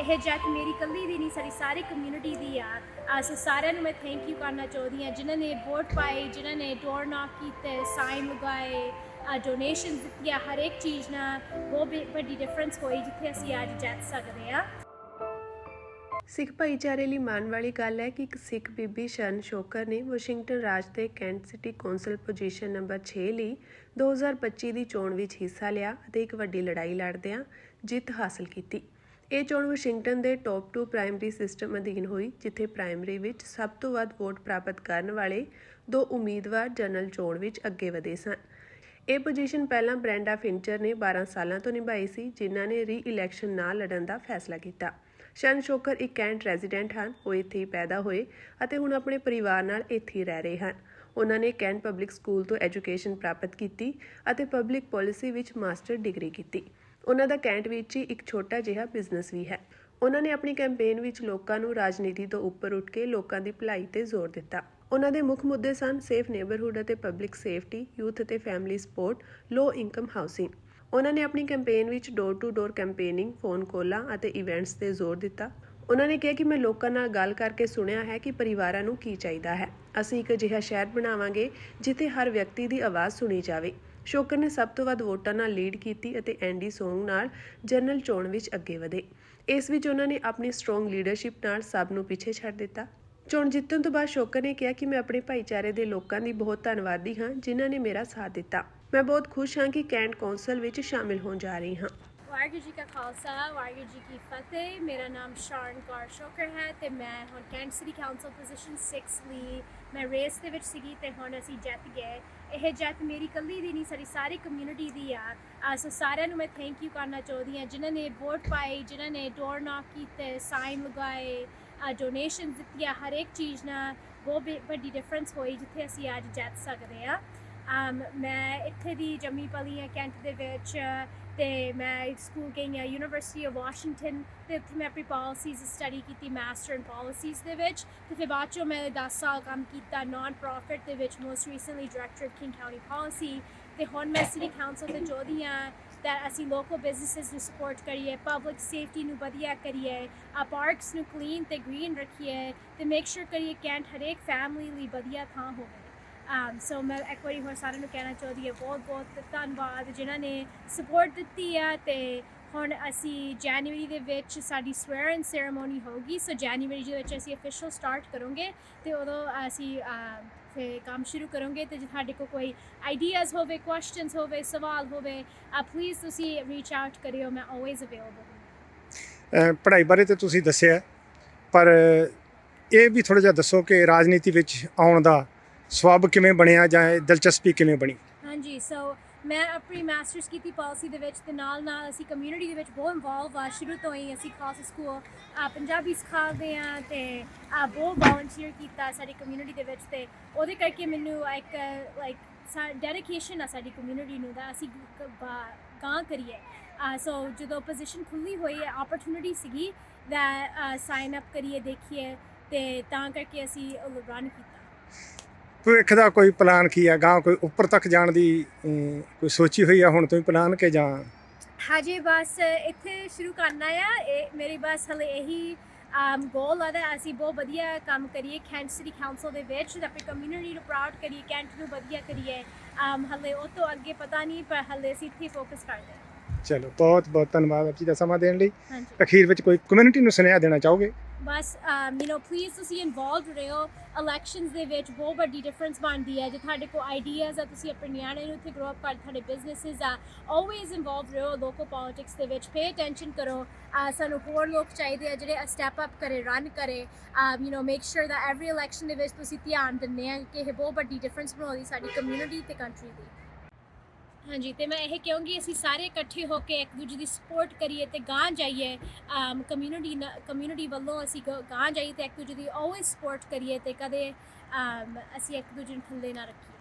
ਇਹ ਜੱਟ ਮੇਰੀ ਕੱਲੀ ਦੀ ਨਹੀਂ, ਸਾਡੀ ਸਾਰੀ ਕਮਿਊਨਿਟੀ ਦੀ ਆ। ਅਸੀਂ ਸਾਰਿਆਂ ਨੂੰ ਮੈਂ ਥੈਂਕ ਯੂ ਕਰਨਾ ਚਾਹੁੰਦੀ ਹਾਂ। ਜਿਨ੍ਹਾਂ ਨੇ ਵੋਟ ਪਾਏ, ਜਿਨ੍ਹਾਂ ਨੇ ਡੋਰ ਨੌਕ ਕੀਤੇ ਸਾਈਨ ਲਗਾਏ ਡੋਨੇਸ਼ਨਸ ਦਿੱਤੀਆਂ, ਹਰ ਇੱਕ ਚੀਜ਼ ਨਾਲ ਬਹੁਤ ਵੱਡੀ ਡਿਫਰੈਂਸ ਹੋਈ ਜਿੱਥੇ ਅਸੀਂ ਅੱਜ ਜਿੱਤ ਸਕਦੇ ਹਾਂ। ਸਿੱਖ ਭਾਈਚਾਰੇ ਲਈ ਮਾਣ ਵਾਲੀ ਗੱਲ ਹੈ ਕਿ ਇੱਕ ਸਿੱਖ ਬੀਬੀ ਸ਼ਨ ਸ਼ੋਕਰ ਨੇ ਵਾਸ਼ਿੰਗਟਨ ਰਾਜ ਦੇ Kent city council position number 6 ਲਈ 2025 ਦੀ ਚੋਣ ਵਿੱਚ ਹਿੱਸਾ ਲਿਆ ਅਤੇ ਇੱਕ ਵੱਡੀ ਲੜਾਈ ਲੜਦਿਆਂ ਜਿੱਤ ਹਾਸਲ ਕੀਤੀ। ਇਹ ਚੋਣ ਵਾਸ਼ਿੰਗਟਨ ਦੇ ਟੌਪ 2 ਪ੍ਰਾਇਮਰੀ ਸਿਸਟਮ ਅਧੀਨ ਹੋਈ, ਜਿੱਥੇ ਪ੍ਰਾਇਮਰੀ ਵਿੱਚ ਸਭ ਤੋਂ ਵੱਧ ਵੋਟ ਪ੍ਰਾਪਤ ਕਰਨ ਵਾਲੇ ਦੋ ਉਮੀਦਵਾਰ ਜਨਰਲ ਚੋਣ ਵਿੱਚ ਅੱਗੇ ਵਧੇ ਸਨ। ਇਹ ਪੋਜੀਸ਼ਨ ਪਹਿਲਾਂ ਬ੍ਰੈਂਡਾ ਫਿੰਚਰ ਨੇ 12 ਸਾਲਾਂ ਤੋਂ ਨਿਭਾਈ ਸੀ, ਜਿਨ੍ਹਾਂ ਨੇ ਰੀ-ਇਲੈਕਸ਼ਨ ਨਾ ਲੜਨ ਦਾ ਫੈਸਲਾ ਕੀਤਾ। ਸ਼ਨ ਸ਼ੋਕਰ ਇੱਕ ਕੈਂਟ ਰੈਜ਼ੀਡੈਂਟ ਹਨ, ਉਹ ਇੱਥੇ ਹੀ ਪੈਦਾ ਹੋਏ ਅਤੇ ਹੁਣ ਆਪਣੇ ਪਰਿਵਾਰ ਨਾਲ ਇੱਥੇ ਹੀ ਰਹਿ ਰਹੇ ਹਨ। ਉਹਨਾਂ ਨੇ ਕੈਂਟ ਪਬਲਿਕ ਸਕੂਲ ਤੋਂ ਐਜੂਕੇਸ਼ਨ ਪ੍ਰਾਪਤ ਕੀਤੀ ਅਤੇ ਪਬਲਿਕ ਪਾਲਿਸੀ ਵਿੱਚ ਮਾਸਟਰ ਡਿਗਰੀ ਕੀਤੀ। ਉਹਨਾਂ ਦਾ ਕੈਂਟ ਵਿੱਚ ਹੀ ਇੱਕ ਛੋਟਾ ਜਿਹਾ ਬਿਜ਼ਨਸ ਵੀ ਹੈ। ਉਹਨਾਂ ਨੇ ਆਪਣੀ ਕੈਂਪੇਨ ਵਿੱਚ ਲੋਕਾਂ ਨੂੰ ਰਾਜਨੀਤੀ ਤੋਂ ਉੱਪਰ ਉੱਠ ਕੇ ਲੋਕਾਂ ਦੀ ਭਲਾਈ ਤੇ ਜ਼ੋਰ ਦਿੱਤਾ। ਉਹਨਾਂ ਦੇ ਮੁੱਖ ਮੁੱਦੇ ਸਨ ਸੇਫ ਨੇਬਰਹੁੱਡ ਅਤੇ ਪਬਲਿਕ ਸੇਫਟੀ ਯੂਥ ਅਤੇ family support low income housing ਉਹਨਾਂ ਨੇ ਆਪਣੀ ਕੈਂਪੇਨ ਵਿੱਚ door to door campaigning phone ਕਾਲਾਂ ਅਤੇ ਇਵੈਂਟਸ ਤੇ ਜ਼ੋਰ ਦਿੱਤਾ। ਉਹਨਾਂ ਨੇ ਕਿਹਾ ਕਿ ਮੈਂ ਲੋਕਾਂ ਨਾਲ ਗੱਲ ਕਰਕੇ ਸੁਣਿਆ ਹੈ ਕਿ ਪਰਿਵਾਰਾਂ ਨੂੰ ਕੀ ਚਾਹੀਦਾ ਹੈ। ਅਸੀਂ ਇੱਕ ਅਜਿਹਾ ਸ਼ਹਿਰ ਬਣਾਵਾਂਗੇ ਜਿੱਥੇ ਹਰ ਵਿਅਕਤੀ ਦੀ ਆਵਾਜ਼ ਸੁਣੀ ਜਾਵੇ। ਸ਼ੋਕਰ ਨੇ ਸਭ ਤੋਂ ਵੱਧ ਵੋਟਾਂ ਨਾਲ ਲੀਡ ਕੀਤੀ ਅਤੇ ਐਂਡੀ ਸੋਂਗ ਨਾਲ ਜਨਰਲ ਚੋਣ ਵਿੱਚ ਅੱਗੇ ਵਧੇ। ਇਸ ਵਿੱਚ ਉਹਨਾਂ ਨੇ ਆਪਣੀ ਸਟਰੋਂਗ ਲੀਡਰਸ਼ਿਪ ਨਾਲ ਸਭ ਨੂੰ ਪਿੱਛੇ ਛੱਡ ਦਿੱਤਾ। ਚੋਣ ਜਿੱਤਣ ਤੋਂ ਬਾਅਦ ਸ਼ੋਕਰ ਨੇ ਕਿਹਾ ਕਿ ਮੈਂ ਆਪਣੇ ਭਾਈਚਾਰੇ ਦੇ ਲੋਕਾਂ ਦੀ ਬਹੁਤ ਧੰਨਵਾਦੀ ਹਾਂ, ਜਿਨ੍ਹਾਂ ਨੇ ਮੇਰਾ ਸਾਥ ਦਿੱਤਾ। ਮੈਂ ਬਹੁਤ ਖੁਸ਼ ਹਾਂ ਕਿ ਕੈਂਟ ਕੌਂਸਲ ਵਿੱਚ ਸ਼ਾਮਿਲ ਹੋਣ ਜਾ ਰਹੀ ਹਾਂ। ਵਾਹਿਗੁਰੂ ਜੀ ਕਾ ਖਾਲਸਾ ਵਾਹਿਗੁਰੂ ਜੀ ਕੀ ਫਤਿਹ ਮੇਰਾ ਨਾਮ ਸ਼ਰਨ ਕੌਰ ਸ਼ੋਕਰ ਹੈ ਤੇ ਮੈਂ ਹੁਣ ਕੈਂਟ ਸਿਟੀ ਕਾਉਂਸਲ ਪੋਜੀਸ਼ਨ 6 ਲਈ ਮੈਂ ਰੇਸ ਦੇ ਵਿੱਚ ਸੀਗੀ ਤੇ ਹੁਣ ਅਸੀਂ ਜਿੱਤ ਗਏ ਇਹ ਜਿੱਤ ਮੇਰੀ ਕੱਲੀ ਦੀ ਨਹੀਂ ਸਾਡੀ ਸਾਰੀ ਕਮਿਊਨਿਟੀ ਦੀ ਆ ਅਹ ਸੋ ਸਾਰਿਆਂ ਨੂੰ ਮੈਂ ਥੈਂਕ ਯੂ ਕਰਨਾ ਚਾਹੁੰਦੀ ਹਾਂ ਜਿਨ੍ਹਾਂ ਨੇ ਵੋਟ ਪਾਈ ਜਿਨ੍ਹਾਂ ਨੇ ਡੋਰ ਨੌਕ ਕੀਤੇ ਸਾਈਨ ਲਗਾਏ ਡੋਨੇਸ਼ਨ ਦਿੱਤੀਆਂ ਹਰ ਇੱਕ ਚੀਜ਼ ਨਾਲ ਬਹੁਤ ਵੱਡੀ ਡਿਫਰੈਂਸ ਹੋਈ ਜਿੱਥੇ ਅਸੀਂ ਅੱਜ ਜਿੱਤ ਸਕਦੇ ਹਾਂ ਮੈਂ ਇੱਥੇ ਦੀ ਜੰਮੀ ਪਲੀ ਹਾਂ, ਕੈਂਟ ਦੇ ਵਿੱਚ, ਤੇ ਮੈਂ ਸਕੂਲ ਗਈ ਹਾਂ ਯੂਨੀਵਰਸਿਟੀ ਆਫ ਵਾਸ਼ਿੰਗਟਨ ਤੇ ਉੱਥੇ ਮੈਂ ਆਪਣੀ ਪਾਲਿਸੀਜ਼ ਸਟੱਡੀ ਕੀਤੀ ਮਾਸਟਰ ਇਨ ਪਾਲਿਸੀਜ਼ ਦੇ ਵਿੱਚ, ਤੇ ਫਿਰ ਬਾਅਦ ਚੋਂ ਮੈਂ 10 ਸਾਲ ਕੰਮ ਕੀਤਾ ਨਾਨ ਪ੍ਰੋਫਿਟ ਦੇ ਵਿੱਚ most recently director of King County policy ਤੇ ਹੁਣ ਮੈਂ ਸਿਟੀ ਕਾਉਂਸਲ ਤੇ ਚਾਹੁੰਦੀ ਹਾਂ, that ਅਸੀਂ ਲੋਕਲ ਬਿਜ਼ਨੈਸਸ ਨੂੰ ਸਪੋਰਟ ਕਰੀਏ ਪਬਲਿਕ ਸੇਫਟੀ ਨੂੰ ਵਧੀਆ ਕਰੀਏ ਆ ਪਾਰਕਸ ਨੂੰ ਕਲੀਨ ਤੇ ਗ੍ਰੀਨ ਰੱਖੀਏ, ਤੇ ਮੇਕ ਸ਼ੋਰ ਕਰੀਏ ਕੈਂਟ ਹਰੇਕ ਫੈਮਿਲੀ ਲਈ ਵਧੀਆ ਥਾਂ ਹੋਵੇ। Um, ਸੋ ਮੈਂ ਇੱਕ ਵਾਰੀ ਹੋਰ ਸਾਰਿਆਂ ਨੂੰ ਕਹਿਣਾ ਚਾਹੁੰਦੀ ਹਾਂ ਬਹੁਤ ਬਹੁਤ ਧੰਨਵਾਦ ਜਿਨ੍ਹਾਂ ਨੇ ਸਪੋਰਟ ਦਿੱਤੀ ਆ ਤੇ ਹੁਣ ਅਸੀਂ ਜਨਵਰੀ ਦੇ ਵਿੱਚ ਸਾਡੀ ਸਵੇਅਰਿੰਗ ਸੈਰੇਮਨੀ ਹੋਊਗੀ। ਸੋ ਜਨਵਰੀ ਦੇ ਵਿੱਚ ਅਸੀਂ ਅਫੀਸ਼ੀਅਲ ਸਟਾਰਟ ਕਰਾਂਗੇ ਤੇ ਉਦੋਂ ਅਸੀਂ ਅਹ, ਫਿਰ ਕੰਮ ਸ਼ੁਰੂ ਕਰਾਂਗੇ ਤੇ ਜੇ ਤੁਹਾਡੇ ਕੋਲ ਕੋਈ ਆਈਡੀਆਜ਼ ਹੋਵੇ ਕੁਐਸਚਨਸ ਹੋਵੇ ਸਵਾਲ ਹੋਵੇ ਪਲੀਜ਼ ਤੁਸੀਂ ਰੀਚ ਆਊਟ ਕਰਿਓ ਮੈਂ ਆਲਵੇਜ਼ ਅਵੇਲੇਬਲ ਪੜ੍ਹਾਈ ਬਾਰੇ ਤੇ ਤੁਸੀਂ ਦੱਸਿਆ ਪਰ ਇਹ ਵੀ ਥੋੜਾ ਜਿਹਾ ਦੱਸੋ ਕਿ ਰਾਜਨੀਤੀ ਵਿੱਚ ਆਉਣ ਦਾ ਸਵਾਬ ਕਿਵੇਂ ਬਣਿਆ ਜਾਂ ਇਹ ਦਿਲਚਸਪੀ ਕਿਵੇਂ ਬਣੀ? ਹਾਂਜੀ ਸੋ ਮੈਂ ਆਪਣੀ ਮਾਸਟਰਸ ਕੀਤੀ ਪਾਲਿਸੀ ਦੇ ਵਿੱਚ ਤੇ ਨਾਲ ਨਾਲ ਅਸੀਂ ਕਮਿਊਨਿਟੀ ਦੇ ਵਿੱਚ ਬਹੁਤ ਇਨਵੋਲਵ ਆ। ਸ਼ੁਰੂ ਤੋਂ ਹੀ ਅਸੀਂ ਖਾਸ ਸਕੂਲ ਪੰਜਾਬੀ ਸਿਖਾਉਂਦੇ ਆ ਤੇ ਆ ਬਹੁਤ ਵਲੰਟੀਅਰ ਕੀਤਾ ਸਾਡੀ ਕਮਿਊਨਿਟੀ ਦੇ ਵਿੱਚ ਤੇ ਉਹਦੇ ਕਰਕੇ ਮੈਨੂੰ ਇੱਕ ਲਾਈਕ ਡੈਡੀਕੇਸ਼ਨ ਆ ਸਾਡੀ ਕਮਿਊਨਿਟੀ ਨੂੰ ਦਾ। ਅਸੀਂ ਗ- ਕਰੀਏ। ਸੋ ਜਦੋਂ ਪੋਜੀਸ਼ਨ ਖੁੱਲੀ ਹੋਈ ਹੈ ਓਪਰਚੁਨਿਟੀ ਸੀਗੀ ਦਾ ਸਾਈਨ ਅਪ ਕਰੀਏ, ਦੇਖੀਏ ਤੇ ਤਾਂ ਕਰਕੇ ਅਸੀਂ ਰਨ ਕੀਤਾ। ਭਵਿੱਖ ਦਾ ਕੋਈ ਪਲਾਨ ਕੀ ਹੈ ਗਾਂ ਕੋਈ ਉੱਪਰ ਤੱਕ ਜਾਣ ਦੀ ਅਮ, ਕੋਈ ਸੋਚੀ ਹੋਈ ਆ? ਹੁਣ ਤੋਂ ਹੀ ਪਲਾਨ ਕੇ ਜਾਂ? ਹਜੇ ਬਸ ਇੱਥੇ ਸ਼ੁਰੂ ਕਰਨਾ ਆ। ਇਹ ਮੇਰੀ ਬਸ ਹਲੇ ਇਹੀ ਗੋਲ ਆ that ਅਸੀਂ ਬਹੁਤ ਵਧੀਆ ਕੰਮ ਕਰੀਏ। ਕੈਂਟ ਸਿਟੀ ਕਾਉਂਸਲ ਦੇ ਵਿੱਚ ਤੇ ਆਪਣੀ ਕਮਿਊਨਿਟੀ ਨੂੰ ਪ੍ਰਾਊਡ ਕਰੀਏ ਕੈਂਟ ਨੂੰ ਵਧੀਆ ਕਰੀਏ। um, ਹਲੇ ਉਹ ਤੋਂ ਅੱਗੇ ਪਤਾ ਨਹੀਂ ਪਰ ਹਲੇ ਅਸੀਂ ਇੱਥੇ ਫੋਕਸ ਕਰਦੇ ਹਾਂ ਚਲੋ ਬਹੁਤ ਬਹੁਤ ਧੰਨਵਾਦ ਆਪ ਜੀ ਦਾ ਸਮਾਂ ਦੇਣ ਲਈ। ਹਾਂਜੀ। ਅਖੀਰ ਵਿੱਚ ਕੋਈ ਕਮਿਊਨਿਟੀ ਨੂੰ ਸੁਨੇਹਾ ਦੇਣਾ ਚਾਹੋਗੇ? ਬਸ ਯੂ نو ਪਲੀਜ਼ ਤੁਸੀਂ ਇਨਵੋਲਵਡ ਰਹੋ ਇਲੈਕਸ਼ਨਸ ਦੇ ਵਿੱਚ ਬਹੁਤ ਵੱਡੀ ਡਿਫਰੈਂਸ ਬਣਦੀ ਹੈ ਜੇ ਤੁਹਾਡੇ ਕੋਲ ਆਈਡੀਆਜ਼ ਆ ਤੁਸੀਂ ਆਪਣੇ ਨਿਆਣੇ ਨੂੰ ਇੱਥੇ ਗਰੋ ਅਪ ਕਰ ਤੁਹਾਡੇ ਬਿਜ਼ਨੈਸਸ ਆ ਆਲਵੇਜ਼ ਇਨਵੋਲਵਡ ਰਹੋ ਲੋਕਲ ਪੋਲਿਟਿਕਸ ਦੇ ਵਿੱਚ ਪੇ ਅਟੈਂਸ਼ਨ ਕਰੋ ਅਹ ਸਾਨੂੰ ਹੋਰ ਲੋਕ ਚਾਹੀਦੇ ਆ ਜਿਹੜੇ ਸਟੈਪ ਅਪ ਕਰੇ ਰਨ ਕਰੇ you know make sure that every election ਦੇ ਵਿੱਚ ਤੁਸੀਂ ਧਿਆਨ ਦਿੰਦੇ ਆ ਕਿ ਇਹ ਬਹੁਤ ਵੱਡੀ ਡਿਫਰੈਂਸ ਬਣਾਉਂਦੀ ਸਾਡੀ ਕਮਿਊਨਿਟੀ ਤੇ ਕੰਟਰੀ ਦੀ ਹਾਂਜੀ, ਤੇ ਮੈਂ ਇਹ ਕਹੂੰਗੀ ਅਸੀਂ ਸਾਰੇ ਇਕੱਠੇ ਹੋ ਕੇ ਇੱਕ ਦੂਜੇ ਦੀ ਸਪੋਰਟ ਕਰੀਏ ਤੇ ਗਾਂ ਜਾਈਏ ਕਮਿਊਨਿਟੀ ਕਮਿਊਨਿਟੀ ਵੱਲੋਂ ਅਸੀਂ ਗ- ਗਾਂ ਜਾਈਏ ਤੇ ਇੱਕ ਦੂਜੇ ਦੀ ਆਲਵੇਜ਼ ਸਪੋਰਟ ਕਰੀਏ ਤੇ ਕਦੇ ਅਸੀਂ ਇੱਕ ਦੂਜੇ ਨੂੰ ਥੱਲੇ ਨਾ ਰੱਖੀਏ।